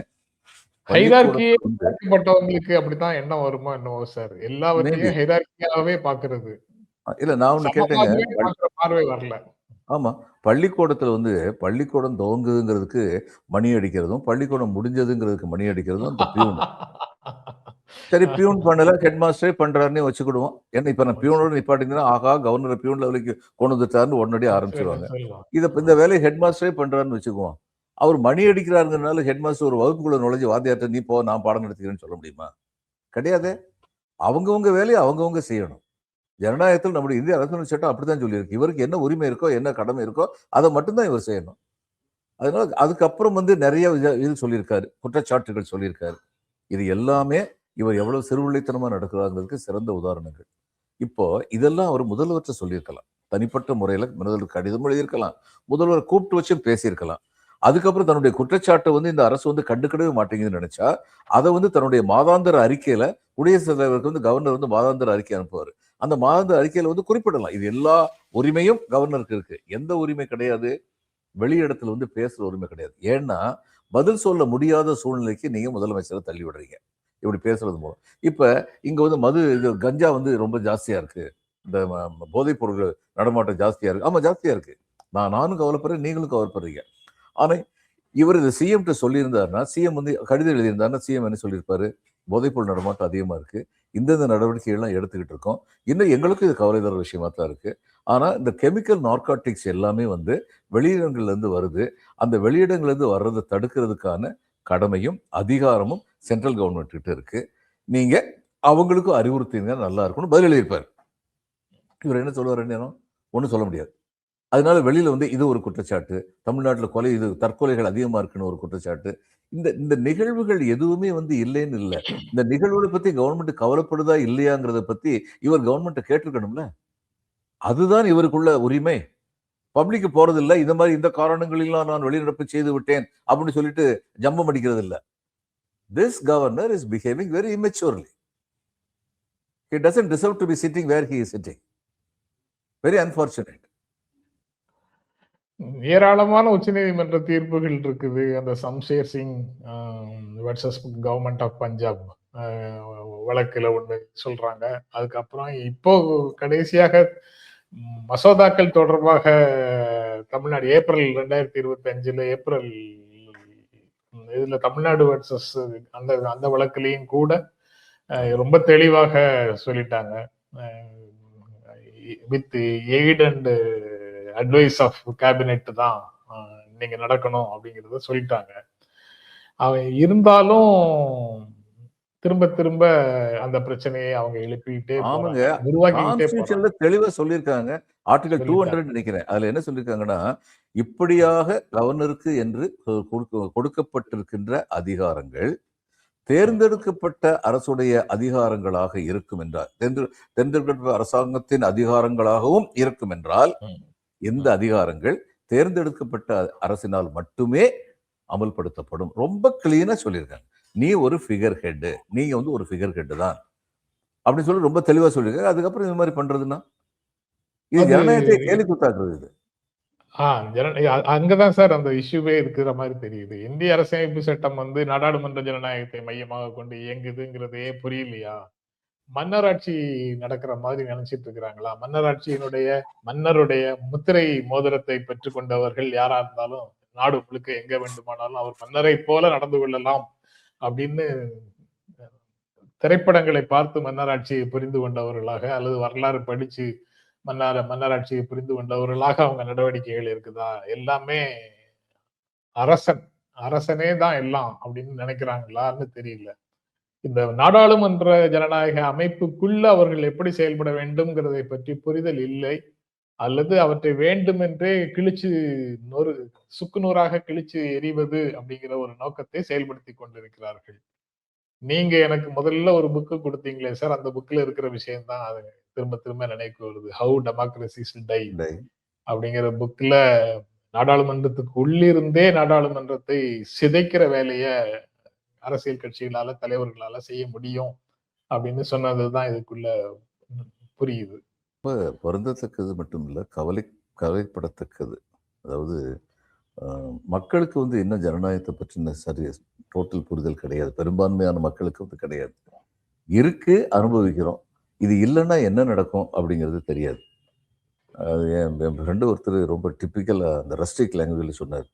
ஹைரார்கி பள்ளிக்கூடத்துல வந்து பட்டவங்களுக்கு அப்படித்தான் என்ன வருமோ என்னவோ சார். எல்லாவற்றையும் ஹைரார்கியாவே பாக்குறது இல்ல நான் ஒண்ணு கேட்டேங்க. பார்வை வரல. ஆமா பள்ளிக்கூடத்துல வந்து பள்ளிக்கூடம் துவங்குதுங்கிறதுக்கு மணி அடிக்கிறதும் பள்ளிக்கூடம் முடிஞ்சதுங்கிறதுக்கு மணி அடிக்கிறதும் அந்த பியூன். சரி பியூன் பண்ணல ஹெட் மாஸ்டரே பண்றாருன்னே வச்சுக்கிடுவோம். ஏன்னா இப்ப நான் பியூனோட நிப்பாட்டிங்கன்னா ஆகா கவர்னர் பியூன் லெவலுக்கு கொண்டு வந்துட்டாருன்னு உடனடியே ஆரம்பிச்சிருவாங்க. இத இந்த வேலையை ஹெட் மாஸ்டரே பண்றாருன்னு வச்சுக்குவோம். அவர் மணி அடிக்கிறாருங்கிறனால ஹெட் மாஸ்டர் ஒரு வகுப்புக்குள்ள நுழைஞ்சு வாத்தியார்ட்ட நீ போ நான் பாடம் நடத்துக்கிறேன்னு சொல்ல முடியுமா? கிடையாது. அவங்கவுங்க வேலையை அவங்கவங்க செய்யணும். ஜனநாயகத்தில் நம்முடைய இந்திய அரசியல் சட்டம் அப்படித்தான் சொல்லியிருக்கு. இவருக்கு என்ன உரிமை இருக்கோ என்ன கடமை இருக்கோ அதை மட்டும்தான் இவர் செய்யணும். அதனால அதுக்கப்புறம் வந்து நிறைய இது- சொல்லியிருக்காரு. குற்றச்சாட்டுகள் சொல்லியிருக்காரு. இது எல்லாமே இவர் எவ்வளவு சிறுவிள்ளைத்தனமா நடக்கிறாங்கிறதுக்கு சிறந்த உதாரணங்கள். இப்போ இதெல்லாம் அவர் முதல்வர்கிட்ட சொல்லியிருக்கலாம். தனிப்பட்ட முறையில முதல்வர் கடிதம் எழுதியிருக்கலாம். முதல்வர் கூப்பிட்டு வச்சும் பேசியிருக்கலாம். அதுக்கப்புறம் தன்னுடைய குற்றச்சாட்டை வந்து இந்த அரசு வந்து கண்டுக்கிடவே மாட்டேங்குதுன்னு நினைச்சா அதை வந்து தன்னுடைய மாதாந்திர அறிக்கையில குடியரசுத் தலைவருக்கு வந்து கவர்னர் வந்து மாதாந்திர அறிக்கை அனுப்புவார். அந்த மாதாந்திர அறிக்கையில வந்து குறிப்பிடலாம். இது எல்லா உரிமையும் கவர்னருக்கு இருக்கு. எந்த உரிமை கிடையாது. வெளியிடத்துல வந்து பேசுற உரிமை கிடையாது. ஏன்னா பதில் சொல்ல முடியாத சூழ்நிலைக்கு நீங்க முதலமைச்சரை தள்ளி விடுறீங்க. இப்படி பேசுறது மூலம். இப்ப இங்க வந்து மது இது கஞ்சா வந்து ரொம்ப ஜாஸ்தியா இருக்கு. இந்த போதைப் பொருட்கள் நடமாட்டம் ஜாஸ்தியா இருக்கு. ஆமா ஜாஸ்தியா இருக்கு. நான் நானும் கவலைப்படுறேன். நீங்களும் கவலைப்படுறீங்க. ஆனால் இவர் இது சிஎம் சொல்லியிருந்தாருன்னா சிஎம் வந்து கடிதம் எழுதியிருந்தாருன்னா சிஎம் என்ன சொல்லியிருப்பாரு? போதைப்பொருள் நடமாட்டம் அதிகமாக இருக்குது இந்தந்த நடவடிக்கைகள்லாம் எடுத்துக்கிட்டு இருக்கோம். இன்னும் எங்களுக்கும் இது கவலை தர விஷயமா தான் இருக்குது ஆனால் இந்த கெமிக்கல் நார்காட்டிக்ஸ் எல்லாமே வந்து வெளியிடங்கள்லேருந்து வருது. அந்த வெளியிடங்கள்லேருந்து வர்றதை தடுக்கிறதுக்கான கடமையும் அதிகாரமும் சென்ட்ரல் கவர்மெண்ட் கிட்ட இருக்கு. நீங்கள் அவங்களுக்கும் அறிவுறுத்தினா நல்லா இருக்கும்னு பதில் எழுதியிருப்பார். இவர் என்ன சொல்லுவார் நேரம்? ஒன்றும் சொல்ல முடியாது. அதனால வெளியில வந்து இது ஒரு குற்றச்சாட்டு. தமிழ்நாட்டில் கொலை இது தற்கொலைகள் அதிகமாக இருக்குன்னு ஒரு குற்றச்சாட்டு. இந்த இந்த நிகழ்வுகள் எதுவுமே வந்து இல்லைன்னு இல்லை. இந்த நிகழ்வுகளை பற்றி கவர்மெண்ட் கவலைப்படுதா இல்லையாங்கிறத பற்றி இவர் கவர்மெண்ட்டை கேட்டிருக்கணும்ல. அதுதான் இவருக்குள்ள உரிமை. பப்ளிக்கு போறதில்லை. இந்த மாதிரி இந்த காரணங்களெல்லாம் நான் வெளிநடப்பு செய்து விட்டேன் அப்படின்னு சொல்லிட்டு ஜம்பம் அடிக்கிறது இல்லை this governor is behaving very immaturely. He doesn't deserve to be sitting where he is sitting very unfortunate ஏராளமான உச்சநீதிமன்ற தீர்ப்புகள் இருக்குது. அந்த Shamsher Singh versus government of Punjab வழக்கில் ஒன்று சொல்றாங்க. அதுக்கப்புறம் இப்போ கடைசியாக மசோதாக்கள் தொடர்பாக தமிழ்நாடு ஏப்ரல் ரெண்டாயிரத்தி இருபத்தி அஞ்சுல ஏப்ரல் இதுல தமிழ்நாடு வர்சஸ் அந்த அந்த வழக்குலையும் கூட ரொம்ப தெளிவாக சொல்லிட்டாங்க. With aid and advice of cabinet தான் நீங்க நடக்கணும் அப்படிங்கறத சொல்லிட்டாங்க அவன் இருந்தாலும் திரும்ப திரும்ப அந்த பிரச்சனையை அவங்க ஆமாங்க. கான்ஸ்டியூஷன்ல தெளிவா சொல்லியிருக்காங்க ஆர்டிகல் டூ. ஹண்ட்ரட் நினைக்கிறேன் அதுல என்ன சொல்லியிருக்காங்கன்னா இப்படியாக கவர்னருக்கு என்று கொடுக்கப்பட்டிருக்கின்ற அதிகாரங்கள் தேர்ந்தெடுக்கப்பட்ட அரசுடைய அதிகாரங்களாக இருக்கும் என்றால் தேர்ந்து தேர்ந்தெடுக்கப்பட்ட அரசாங்கத்தின் அதிகாரங்களாகவும் இருக்கும் என்றால். இந்த அதிகாரங்கள் தேர்ந்தெடுக்கப்பட்ட அரசினால் மட்டுமே அமல்படுத்தப்படும். ரொம்ப கிளீனா சொல்லியிருக்காங்க. நீ ஒரு ஃபிகர் ஹெட் நீங்க வந்து ஒரு ஃபிகர் ஹெட் தான். அப்படின்னு சொல்லி ரொம்ப தெளிவா சொல்லியிருக்காங்க. அதுக்கப்புறம் இந்த மாதிரி பண்றதுன்னா? இது ஜனநாயகத்தை கேலி குத்தாக்குறது இது. அங்கதான் சார் அந்த இஷ்யூவே இருக்கிற மாதிரி தெரியுது. இந்திய அரசியலமைப்பு சட்டம் வந்து நாடாளுமன்ற ஜனநாயகத்தை மையமாக கொண்டு இயங்குதுங்கிறதே புரியலையா? மன்னராட்சி நடக்கிற மாதிரி நினைச்சிட்டு இருக்கிறாங்களா? மன்னராட்சியினுடைய மன்னருடைய முத்திரை மோதிரத்தை பெற்றுக்கொண்டவர்கள் யாரா இருந்தாலும் நாடு முழுக்க எங்க வேண்டுமானாலும் அவர் மன்னரை போல நடந்து கொள்ளலாம் அப்படின்னு திரைப்படங்களை பார்த்து மன்னராட்சியை புரிந்து கொண்டவர்களாக அல்லது வரலாறு படிச்சு மன்னார மன்னராட்சியை புரிந்து கொண்டவர்களாக அவங்க நடவடிக்கைகள் இருக்குதா? எல்லாமே அரசன் அரசனே தான் எல்லாம் அப்படின்னு நினைக்கிறாங்களான்னு தெரியல. இந்த நாடாளுமன்ற ஜனநாயக அமைப்புக்குள்ள அவர்கள் எப்படி செயல்பட வேண்டும்ங்கிறதை பற்றி புரிதல் இல்லை. அல்லது அவற்றை வேண்டுமென்றே கிழிச்சு நொறு சுக்குநூறாக கிழிச்சு எறிவது அப்படிங்கிற ஒரு நோக்கத்தை செயல்படுத்தி கொண்டிருக்கிறார்கள். நீங்க எனக்கு முதல்ல ஒரு புக்கு கொடுத்தீங்களே சார் அந்த புக்ல இருக்கிற விஷயம் தான் அது திரும்ப திரும்ப நினைவுக்கு வருது. How democracies die die. அப்படிங்கிற புக்ல நாடாளுமன்றத்துக்கு உள்ளிருந்தே நாடாளுமன்றத்தை சிதைக்கிற வேலைய அரசியல் கட்சிகளால தலைவர்களால செய்ய முடியும் அப்படின்னு சொன்னதுதான் இதுக்குள்ள புரியுது. வருந்தத்தக்கது மட்டும் இல்ல கவலை கவலைப்படத்தக்கது. அதாவது மக்களுக்கு வந்து என்ன ஜனநாயகத்தை பற்றின சரி டோட்டல் புரிதல் கிடையாது. பெரும்பான்மையான மக்களுக்கு வந்து கிடையாது. இருக்கு அனுபவிக்கிறோம். இது இல்லைன்னா என்ன நடக்கும் அப்படிங்கிறது தெரியாது. அது என் என் ஃப்ரெண்டு ஒருத்தர் ரொம்ப டிப்பிக்கலாக அந்த ரஸ்டிக் லாங்குவேஜில் சொன்னார்.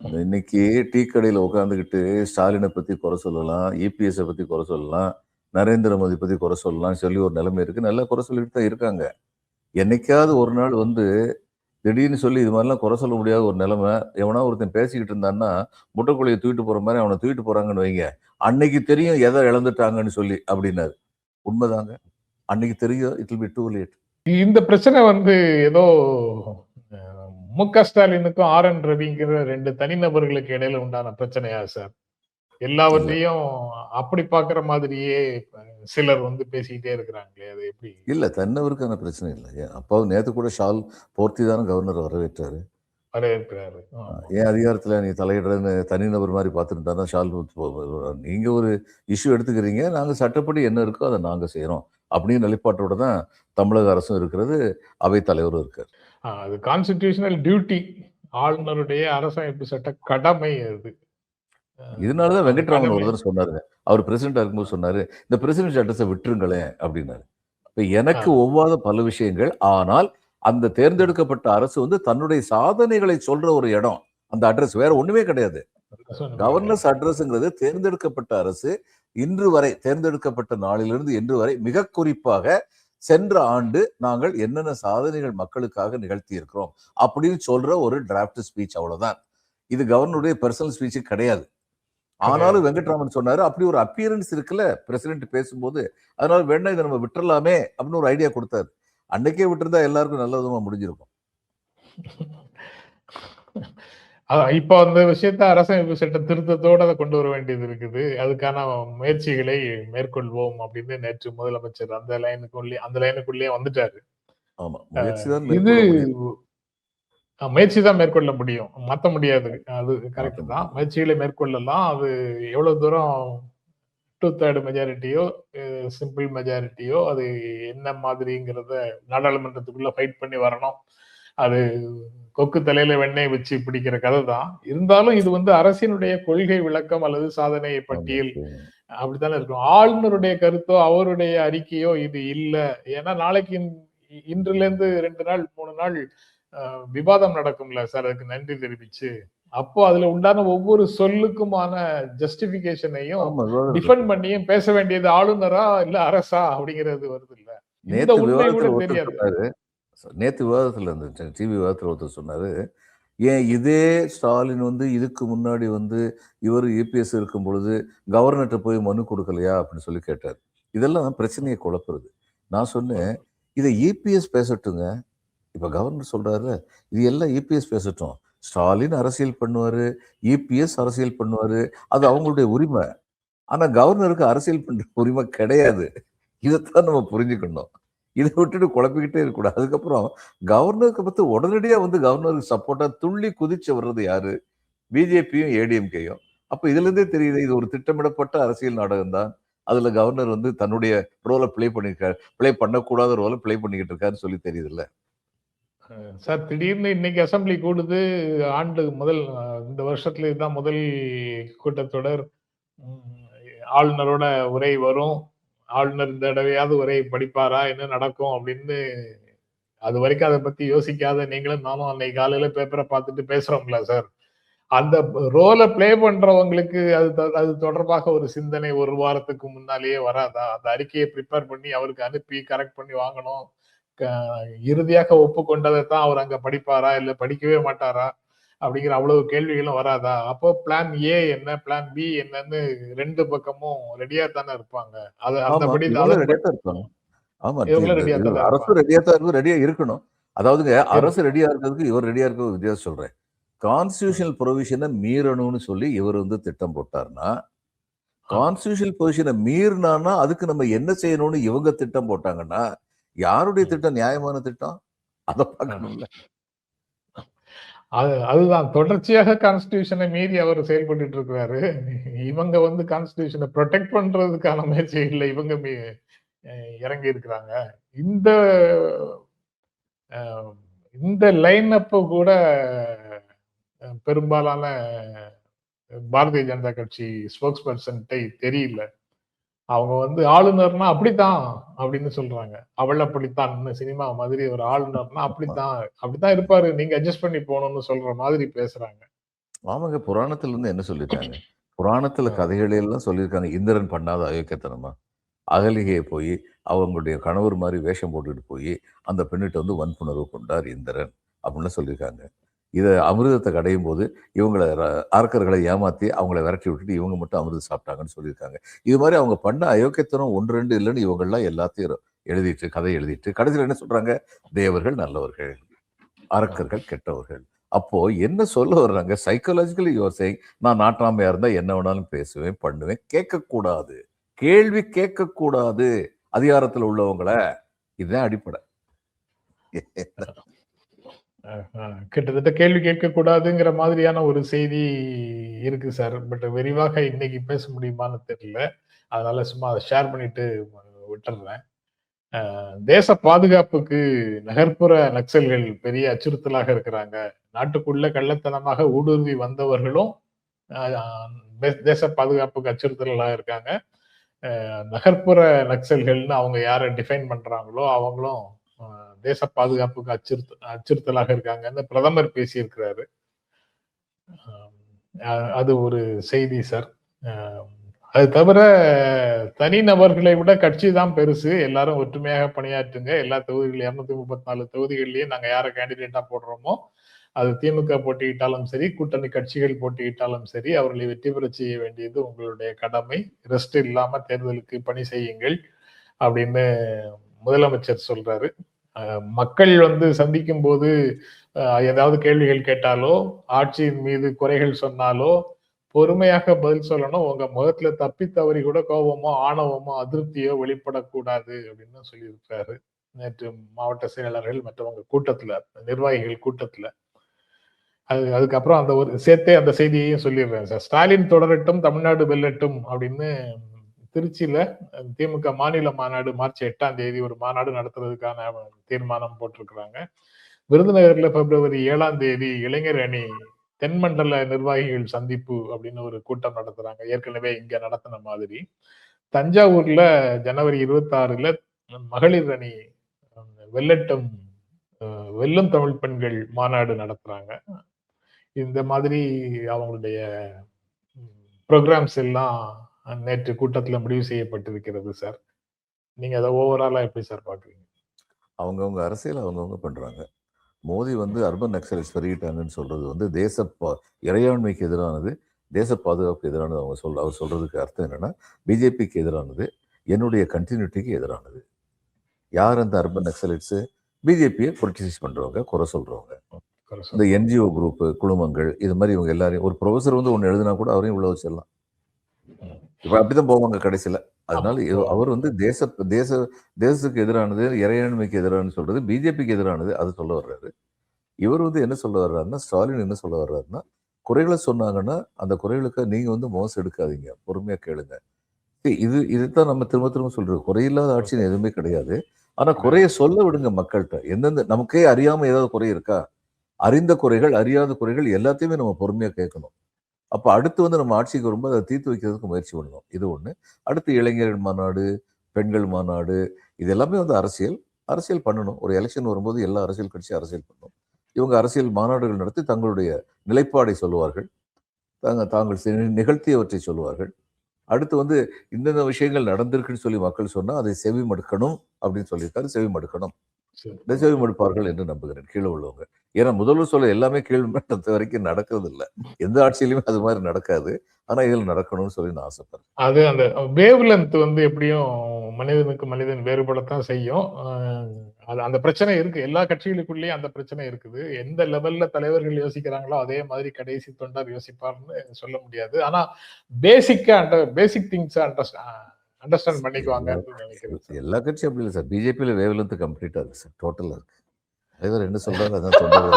இன்னைக்கு டீ கடையில் உட்காந்துக்கிட்டு ஸ்டாலினை பற்றி குறை சொல்லலாம் இபிஎஸ்ஸை பற்றி குறை சொல்லலாம் நரேந்திர மோடி பற்றி குறை சொல்லலாம் சொல்லி ஒரு நிலைமை இருக்குது நல்லா குறை சொல்லிட்டு தான் இருக்காங்க. என்னைக்காவது ஒரு நாள் வந்து திடீர்னு சொல்லி இது மாதிரிலாம் குறை சொல்ல முடியாத ஒரு நிலைமை எவனா ஒருத்தன் பேசிக்கிட்டு இருந்தான்னா முட்டைக்குழியை தூக்கிட்டு போகிற மாதிரி அவனை தூக்கிட்டு போகிறாங்கன்னு வைங்க. அன்னைக்கு தெரியும் எதை இழந்துட்டாங்கன்னு சொல்லி அப்படின்னாரு. உண்மைதாங்க. அன்னைக்கு தெரியும். It will be too late இந்த பிரச்சனை வந்து ஏதோ மு க ஸ்டாலினுக்கும் ஆர் என் ரவிங்கிற ரெண்டு தனிநபர்களுக்கு இடையில உண்டான பிரச்சனையா சார்? எல்லாவற்றையும் அப்படி பாக்குற மாதிரியே சிலர் வந்து பேசிக்கிட்டே இருக்கிறாங்களே அது எப்படி? இல்லை தன்னவருக்கான பிரச்சனை இல்லை. அப்பாவும் நேற்று கூட ஷால் போர்த்தி தானே கவர்னர் வரவேற்றாரு. வரவேற்கிறாரு. ஏன் அதிகாரத்தில் நீ தலையிடுறன்னு தனிநபர் மாதிரி பார்த்துட்டு தான் ஷால் நீங்கள் ஒரு இஷ்யூ எடுத்துக்கிறீங்க நாங்கள் சட்டப்படி என்ன இருக்கோ அதை நாங்கள் செய்கிறோம் அப்படின்னு நிலைப்பாட்டோட தான் தமிழக அரசும் இருக்கிறது அவை தலைவரும் இருக்கார். அது கான்ஸ்டிடியூஷனல் டியூட்டி ஆளுநருடைய அரசமைப்பு சட்ட கடமை அது. இதனாலதான் வெங்கட்ராமன் ஒரு சொன்னாருங்க. அவர் பிரசிடண்டா இருக்கும்போது சொன்னாரு இந்த பிரசிடென்ட் அட்ரஸை விட்டுருங்களேன் அப்படின்னாரு. இப்ப எனக்கு ஒவ்வாத பல விஷயங்கள் ஆனால் அந்த தேர்ந்தெடுக்கப்பட்ட அரசு வந்து தன்னுடைய சாதனைகளை சொல்ற ஒரு இடம். அந்த அட்ரஸ் வேற ஒண்ணுமே கிடையாது. கவர்னர்ஸ் அட்ரஸ்ங்கிறது தேர்ந்தெடுக்கப்பட்ட அரசு இன்று வரை தேர்ந்தெடுக்கப்பட்ட நாளிலிருந்து இன்று வரை மிக குறிப்பாக சென்ற ஆண்டு நாங்கள் என்னென்ன சாதனைகள் மக்களுக்காக நிகழ்த்தி இருக்கிறோம் அப்படின்னு சொல்ற ஒரு டிராஃப்ட் ஸ்பீச் அவ்வளவுதான். இது கவர்னருடைய பர்சனல் ஸ்பீச் கிடையாது. ஆனாலும் வெங்கட்ராமன் சொன்னாரு அப்படி ஒரு அப்பியரன்ஸ் இருக்குல்ல பிரசிடென்ட் பேசும்போது அதனால வேணா இதை நம்ம விட்டுறலாமே அப்படின்னு ஒரு ஐடியா கொடுத்தாரு. அன்னைக்கே விட்டுருந்தா எல்லாருக்கும் நல்ல விதமா முடிஞ்சிருக்கும். இப்ப அந்த விஷயத்த அரசமைப்பு சட்ட திருத்தத்தோட அதை கொண்டு வர வேண்டியது இருக்குது. அதுக்கான முயற்சிகளை மேற்கொள்வோம் அப்படின்னு நேற்று முதலமைச்சர் அந்த லைனுக்குள்ளே அந்த லைனுக்குள்ளேயே வந்துட்டாரு. இது முயற்சி தான் மேற்கொள்ள முடியும். மாத்த முடியாது. அது கரெக்ட் தான். முயற்சிகளை மேற்கொள்ளலாம். அது எவ்வளவு தூரம் டூ தேர்ட் மெஜாரிட்டியோ சிம்பிள் மெஜாரிட்டியோ அது என்ன மாதிரிங்கிறத நாடாளுமன்றத்துக்குள்ள ஃபைட் பண்ணி வரணும். அது கொக்கு தலையில வெண்ணெய் வச்சு பிடிக்கிற கதை தான் இருந்தாலும் இது வந்து அரசினுடைய கொள்கை விளக்கம் அல்லது சாதனை பட்டியல் அப்படித்தானே இருக்கும். ஆளுநருடைய கருத்தோ அவருடைய அறிக்கையோ இது இல்ல. ஏன்னா நாளைக்கு இன்- இன்றுல இருந்து ரெண்டு நாள் மூணு நாள் விவாதம் நடக்கும்ல சார். அதுக்கு நன்றி தெரிவிச்சு. அப்போ அதுல உண்டான ஒவ்வொரு சொல்லுக்குமான ஜஸ்டிபிகேஷனையும் டிஃபெண்ட் பண்ணியும் பேச வேண்டியது ஆளுநரா இல்ல அரசா அப்படிங்கிறது வருது இல்ல. இந்த உண்மை கூட தெரியாது. நேற்று விவாதத்தில் இருந்துச்சு டிவி விவாதத்தில் ஒருத்தர் சொன்னார் ஏன் இதே ஸ்டாலின் வந்து இதுக்கு முன்னாடி வந்து இவர் யூபிஎஸ் இருக்கும் பொழுது கவர்னர்கிட்ட போய் மனு கொடுக்கலையா? அப்படின்னு சொல்லி கேட்டார். இதெல்லாம் பிரச்சனையை குழப்புறது. நான் சொன்னேன் இதை இபிஎஸ் பேசட்டுங்க. இப்போ கவர்னர் சொல்கிறாரு இது எல்லாம் இபிஎஸ் பேசட்டும். ஸ்டாலின் அரசியல் பண்ணுவார் இபிஎஸ் அரசியல் பண்ணுவார் அது அவங்களுடைய உரிமை. ஆனால் கவர்னருக்கு அரசியல் பண்ணுற உரிமை கிடையாது. இதைத்தான் நம்ம புரிஞ்சுக்கணும். இதை விட்டுட்டு குழப்பிக்கிட்டே இருக்கக்கூடாது. அதுக்கப்புறம் கவர்னருக்கு பற்றி உடனடியாக வந்து கவர்னருக்கு சப்போர்ட்டாக துள்ளி குதிச்சு வர்றது யாரு? பிஜேபியும் ஏடிஎம்கேயும். அப்போ இதுல இருந்தே தெரியுது இது ஒரு திட்டமிடப்பட்ட அரசியல் நாடகம் தான் அதில் கவர்னர் வந்து தன்னுடைய ரோலை ப்ளே பண்ணியிருக்காரு ப்ளே பண்ணக்கூடாத ரோலை ப்ளே பண்ணிக்கிட்டு இருக்காருன்னு சொல்லி தெரியுதுல்ல. சார் திடீர்னு இன்னைக்கு அசம்பிளி கூடுது. ஆண்டு முதல் இந்த வருஷத்துல இதுதான் முதல் கூட்டத்தொடர் ஆளுநரோட உரை வரும். ஆளுநர் இந்த தடவையாவது உரை படிப்பாரா? என்ன நடக்கும் அப்படின்னு அது வரைக்கும் அதை பத்தி யோசிக்காத நீங்களும் நானும் அன்னைக்கு காலையில பேப்பரை பார்த்துட்டு பேசுறோம்ல சார். அந்த ரோலை ப்ளே பண்றவங்களுக்கு அது அது தொடர்பாக ஒரு சிந்தனை ஒரு வாரத்துக்கு முன்னாலேயே வராதா? அந்த அறிக்கையை ப்ரிப்பேர் பண்ணி அவருக்கு அனுப்பி கரெக்ட் பண்ணி வாங்கணும். இறுதியாக ஒப்புக்கொண்டதை தான் அவர் அங்க படிப்பாரா? இல்ல படிக்கவே மாட்டாரா? அப்படிங்கிற அவ்வளவு கேள்விகளும் வராதா? அப்போ பிளான் ஏ என்ன? பிளான் பி என்னன்னு ரெண்டு பக்கமும் ரெடியா தானே இருப்பாங்க. அது அந்தபடி ஆமா அரசு ரெடியா தான் இருக்கும் ரெடியா இருக்கணும். அதாவதுங்க அரசு ரெடியா இருக்கிறதுக்கு இவர் ரெடியா இருக்க வித்தியாசம் சொல்றேன். கான்ஸ்டியூஷனல் ப்ரொவிஷனை மீறணும்னு சொல்லி இவர் வந்து திட்டம் போட்டாருன்னா கான்ஸ்டியூஷனல் பொசிஷனை மீறினான்னா அதுக்கு நம்ம என்ன செய்யணும்னு இவங்க திட்டம் போட்டாங்கன்னா யாருடைய திட்டம்? நியாயமான திட்டம்? அதை பார்க்கணும்ல. அது அதுதான். தொடர்ச்சியாக கான்ஸ்டியூஷனை மீறி அவர் செயல்பட்டு இருக்கிறாரு. இவங்க வந்து கான்ஸ்டியூஷனை ப்ரொடெக்ட் பண்றதுக்கான இல்லை இவங்க மீ- இறங்கி இருக்கிறாங்க. இந்த இந்த லைன் அப்ப கூட பெரும்பாலான பாரதிய ஜனதா கட்சி ஸ்போக்ஸ் பர்சன்ட்டை தெரியல. அவங்க வந்து ஆளுநர்னா அப்படித்தான் அப்படின்னு சொல்றாங்க. அவள் அப்படித்தான். சினிமா மாதிரி ஒரு ஆளுநர்னா அப்படித்தான். அப்படித்தான் இருப்பாரு. நீங்க அட்ஜஸ்ட் பண்ணி போகணும்னு சொல்ற மாதிரி பேசுறாங்க. ஆமாங்க. புராணத்துல இருந்து என்ன சொல்லிட்டாங்க? புராணத்துல கதைகள் எல்லாம் சொல்லியிருக்காங்க. இந்திரன் பண்ணாத அயோக்கியத்தனமா? அகலிகையை போய் அவங்களுடைய கணவர் மாதிரி வேஷம் போட்டுட்டு போய் அந்த பெண்ணிட்ட வந்து வன்புணர்வு கொண்டார் இந்திரன் அப்படின்னு சொல்லியிருக்காங்க. இதை அமிர்தத்தை கடையும் போது இவங்களை ர- அரக்கர்களை ஏமாத்தி அவங்கள விரட்டி விட்டுட்டு இவங்க மட்டும் அமிர்தம் சாப்பிட்டாங்கன்னு சொல்லியிருக்காங்க. இது மாதிரி அவங்க பண்ண அயோக்கியத்தனம் ஒன்று ரெண்டு இல்லைன்னு இவங்கெல்லாம் எல்லாத்தையும் எழுதிட்டு கதை எழுதிட்டு கடைசியில் என்ன சொல்றாங்க? தேவர்கள் நல்லவர்கள் அரக்கர்கள் கெட்டவர்கள். அப்போ என்ன சொல்ல வர்றாங்க? சைக்கலாஜிக்கலி யுவர் சேயிங் நான் நாட்டாமையா இருந்தால் என்ன வேணாலும் பேசுவேன் பண்ணுவேன் கேட்கக்கூடாது. கேள்வி கேட்கக்கூடாது. அதிகாரத்துல உள்ளவங்கள. இதுதான் அடிப்படை. கிட்டத்தட்ட கேள்வி கேட்கக்கூடாதுங்கிற மாதிரியான ஒரு செய்தி இருக்கு சார். பட் விரிவாக இன்னைக்கு பேச முடியுமான்னு தெரியல. அதனால சும்மா அதை ஷேர் பண்ணிட்டு விட்டுறேன். தேச பாதுகாப்புக்கு நகர்ப்புற நக்சல்கள் பெரிய அச்சுறுத்தலாக இருக்கிறாங்க. நாட்டுக்குள்ள கள்ளத்தனமாக ஊடுருவி வந்தவர்களும் தேச பாதுகாப்புக்கு அச்சுறுத்தலாக இருக்காங்க. நகர்ப்புற நக்சல்கள்னு அவங்க யாரை டிஃபைன் பண்றாங்களோ அவங்களும் தேச பாதுகாப்புக்கு அச்சுறுத்த அச்சுறுத்தலாக இருக்காங்கன்னு பிரதமர் பேசியிருக்கிறாரு. அது ஒரு செய்தி சார். அது தவிர தனி நபர்களை விட கட்சி தான் பெருசு. எல்லாரும் ஒற்றுமையாக பணியாற்றுங்க. எல்லா தொகுதிகள் இரநூத்தி முப்பத்தி நாலு தொகுதிகள்லயும் நாங்க யாரை கேண்டிடேட்டா போடுறோமோ அது திமுக போட்டியிட்டாலும் சரி கூட்டணி கட்சிகள் போட்டியிட்டாலும் சரி அவர்களை வெற்றி பெற செய்ய வேண்டியது உங்களுடைய கடமை. ரெஸ்ட் இல்லாம தேர்தலுக்கு பணி செய்யுங்கள் அப்படின்னு முதலமைச்சர் சொல்றாரு. மக்கள் வந்து சந்திக்கும் போது ஏதாவது கேள்விகள் கேட்டாலோ ஆட்சியின் மீது குறைகள் சொன்னாலோ பொறுமையாக பதில் சொல்லணும். உங்க முகத்துல தப்பி தவறி கூட கோபமோ ஆணவமோ அதிருப்தியோ வெளிப்படக்கூடாது அப்படின்னு சொல்லியிருக்காரு. நேற்று மாவட்ட செயலாளர்கள் மற்றவங்க கூட்டத்துல நிர்வாகிகள் கூட்டத்துல. அது அதுக்கப்புறம் அந்த ஒரு சேர்த்தே அந்த செய்தியையும் சொல்லிடுறேன் சார். ஸ்டாலின் தொடரட்டும் தமிழ்நாடு வெல்லட்டும் அப்படின்னு திருச்சியில திமுக மாநில மாநாடு மார்ச் எட்டாம் தேதி ஒரு மாநாடு நடத்துறதுக்கான தீர்மானம் போட்டிருக்கிறாங்க. விருதுநகர்ல பிப்ரவரி ஏழாம் தேதி இளைஞர் அணி தென்மண்டல நிர்வாகிகள் சந்திப்பு அப்படின்னு ஒரு கூட்டம் நடத்துறாங்க. ஏற்கனவே இங்க நடத்தின மாதிரி. தஞ்சாவூர்ல ஜனவரி இருபத்தி ஆறுல மகளிர் அணி வெள்ளட்டும் வெல்லும் தமிழ் பெண்கள் மாநாடு நடத்துறாங்க. இந்த மாதிரி அவங்களுடைய ப்ரோக்ராம்ஸ் எல்லாம் நேற்று கூட்டத்துல முடிவு செய்யப்பட்டிருக்கிறது சார். நீங்க அதை ஓவராலா எப்படி சார் பாக்குறீங்க அவங்கவுங்க அரசியல் அவங்கவுங்க பண்றாங்க. மோடி வந்து அர்பன் நக்சலைட்ஸ் பெருகிட்டாங்கன்னு சொல்றது வந்து தேச இறையாண்மைக்கு எதிரானது தேச பாதுகாப்புக்கு எதிரானது அவங்க சொல்ல அவர் சொல்றதுக்கு அர்த்தம் என்னன்னா பிஜேபிக்கு எதிரானது என்னுடைய கண்டினியூட்டிக்கு எதிரானது. யார் அந்த அர்பன் நக்சலைட்ஸ்? பிஜேபியை பொலிட்டிசைஸ் பண்றவங்க குறை சொல்றவங்க. இந்த என்ஜிஓ குரூப் குழுமங்கள் இது மாதிரி இவங்க எல்லாரையும் ஒரு ப்ரொஃபஸர் வந்து ஒன்று எழுதினா கூட அவரையும் உள்ள வச்சிடலாம். இப்போ அப்படிதான் போவாங்க கடைசியில. அதனால அவர் வந்து தேச தேச தேசத்துக்கு எதிரானது இறையாண்மைக்கு எதிரானது சொல்றது பிஜேபிக்கு எதிரானது அது சொல்ல வர்றாரு. இவர் வந்து என்ன சொல்ல வர்றாருன்னா ஸ்டாலின் என்ன சொல்ல வர்றாருன்னா குறைகளை சொன்னாங்கன்னா அந்த குறைகளுக்கு நீங்க வந்து மோசம் எடுக்காதீங்க. பொறுமையா கேளுங்க. இது இதுதான் நம்ம திரும்ப திரும்ப சொல்றோம் குறையில்லாத ஆட்சின்னு எதுவுமே கிடையாது. ஆனா குறைய சொல்ல விடுங்க மக்கள்கிட்ட. எந்தெந்த நமக்கே அறியாம ஏதாவது குறை இருக்கா? அறிந்த குறைகள் அறியாத குறைகள் எல்லாத்தையுமே நம்ம பொறுமையா கேட்கணும். அப்போ அடுத்து வந்து நம்ம ஆட்சிக்கு வரும்போது அதை தீர்த்து வைக்கிறதுக்கு முயற்சி பண்ணணும் இது ஒன்று அடுத்து இளைஞர்கள் மாநாடு பெண்கள் மாநாடு இது எல்லாமே வந்து அரசியல். அரசியல் பண்ணணும். ஒரு எலெக்ஷன் வரும்போது எல்லா அரசியல் கட்சியும் அரசியல் பண்ணணும் இவங்க அரசியல் மாநாடுகள் நடத்தி தங்களுடைய நிலைப்பாடை சொல்லுவார்கள். தாங்க தாங்கள் செ- நிகழ்த்தியவற்றை சொல்லுவார்கள். அடுத்து வந்து இந்தந்த விஷயங்கள் நடந்திருக்குன்னு சொல்லி மக்கள் சொன்னால் அதை செவி மடுக்கணும் அப்படின்னு சொல்லியிருக்காரு. செவி மடுக்கணும் இதை செவி மடுப்பார்கள் என்று நம்புகிறேன். கீழே உள்ளவங்க. ஏன்னா முதல்வர் சொல்ல எல்லாமே கீழ் மட்டத்து வரைக்கும் நடக்கிறது இல்லை எந்த ஆட்சியிலுமே அது மாதிரி நடக்காது. ஆனா இதில் நடக்கணும்னு சொல்லி நான் ஆசைப்படுறேன். அது அந்த வேவ் லென்த் வந்து எப்படியும் மனிதனுக்கு மனிதன் வேறுபடத்தான் செய்யும். அது அந்த பிரச்சனை இருக்கு. எல்லா கட்சிகளுக்குள்ளேயும் அந்த பிரச்சனை இருக்குது. எந்த லெவல்ல தலைவர்கள் யோசிக்கிறாங்களோ அதே மாதிரி கடைசி தொண்டர் யோசிப்பார்னு சொல்ல முடியாது. ஆனா பேசிக்கா அண்டர் பேசிக் திங்ஸ் அண்டர்ஸ்டாண்ட் பண்ணிக்குவாங்க நினைக்கிறேன். சார். எல்லா கட்சியும் அப்படி இல்லை சார். பிஜேபியில் வேவ்லேருந்து கம்ப்ளீட்டாக இருக்கு சார். டோட்டலாக இருக்கு. தலைவர் என்ன சொல்றாரு அதான்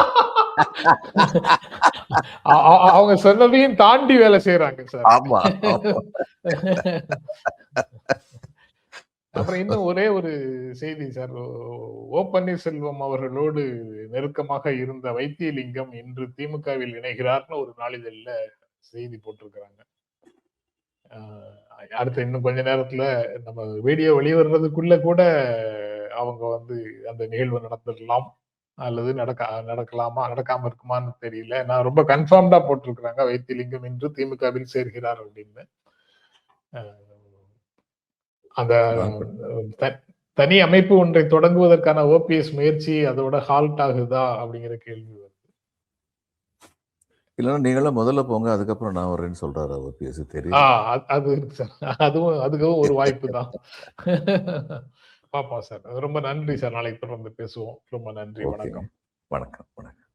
அ- அவங்க சொன்னதையும் தாண்டி வேலை செய்யறாங்க சார். ஆமா. அப்புறம் இன்னும் ஒரே ஒரு செய்தி சார். ஓ- பன்னீர்செல்வம் அவர்களோடு நெருக்கமாக இருந்த வைத்தியலிங்கம் இன்று திமுகவில் இணைகிறார்னு ஒரு நாளிதழ்ல செய்தி போட்டிருக்கிறாங்க. அடுத்து இன்னும் கொஞ்ச நேரத்துல நம்ம வீடியோ வெளிவருவதுக்குள்ள கூட அவங்க வந்து அந்த நிகழ்வு நடந்துடலாம் அல்லது நடக்க நடக்கலாமா நடக்காம இருக்குமான்னு தெரியல. நான் ரொம்ப கன்ஃபார்ம்டா போட்டிருக்கிறாங்க. வைத்தியலிங்கம் இன்று திமுகவில் சேர்கிறார் அப்படின்னு. அந்த தனி அமைப்பு ஒன்றை தொடங்குவதற்கான ஓபிஎஸ் முயற்சி அதோட ஹால்ட் ஆகுதா அப்படிங்கிற கேள்வி வருது. இல்லைன்னா நீங்களாம் முதல்ல போங்க அதுக்கப்புறம் நான் வரேன்னு சொல்றாரு அவர் பேசி தெரியும் அது- இருக்கு சார். அதுவும் அதுக்கும் ஒரு வாய்ப்பு தான். பாப்போம் சார். ரொம்ப நன்றி சார். நாளைக்கு தொடர்ந்து பேசுவோம். ரொம்ப நன்றி. வணக்கம். வணக்கம் வணக்கம்.